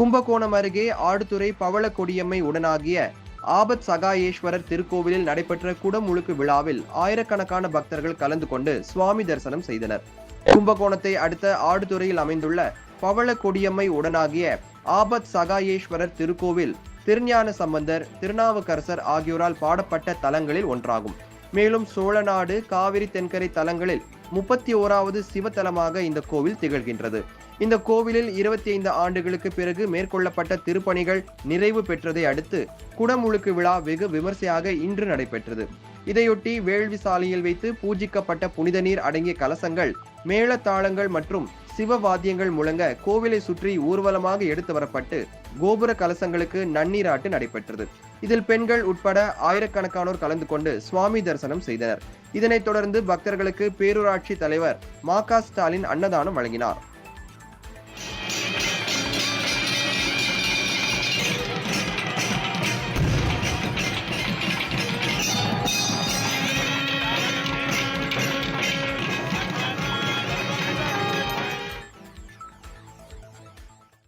கும்பகோணம் அருகே ஆடுதுறை பவளக்கொடியம்மை உடனாகிய ஆபத் சகாயேஸ்வரர் திருக்கோவிலில் நடைபெற்ற குடமுழுக்கு விழாவில் ஆயிரக்கணக்கான பக்தர்கள் கலந்து கொண்டு சுவாமி தரிசனம் செய்தனர். கும்பகோணத்தை அடுத்த ஆடுதுறையில் அமைந்துள்ள பவள கொடியம்மை உடனாகிய ஆபத் சகாயேஸ்வரர் திருக்கோவில் திருஞான சம்பந்தர் திருநாவுக்கரசர் ஆகியோரால் பாடப்பட்ட தலங்களில் ஒன்றாகும். மேலும் சோழநாடு காவிரி தென்கரை தலங்களில் முப்பத்தி ஓராவது சிவத்தலமாக இந்த கோவில் திகழ்கின்றது. இந்த கோவிலில் இருபத்தி ஐந்து ஆண்டுகளுக்கு பிறகு மேற்கொள்ளப்பட்ட திருப்பணிகள் நிறைவு பெற்றதை அடுத்து குடமுழுக்கு விழா வெகு விமர்சையாக இன்று நடைபெற்றது. இதையொட்டி வேள்வி சாலையில் வைத்து பூஜிக்கப்பட்ட புனித நீர் அடங்கிய கலசங்கள் மேளத்தாளங்கள் மற்றும் சிவவாத்தியங்கள் முழங்க கோவிலை சுற்றி ஊர்வலமாக எடுத்து வரப்பட்டு கோபுர கலசங்களுக்கு நன்னீராட்டு நடைபெற்றது. இதில் பெண்கள் உட்பட ஆயிரக்கணக்கானோர் கலந்து கொண்டு சுவாமி தரிசனம் செய்தனர். இதனைத் தொடர்ந்து பக்தர்களுக்கு பேரூராட்சி தலைவர் மா ஸ்டாலின் அன்னதானம் வழங்கினார்.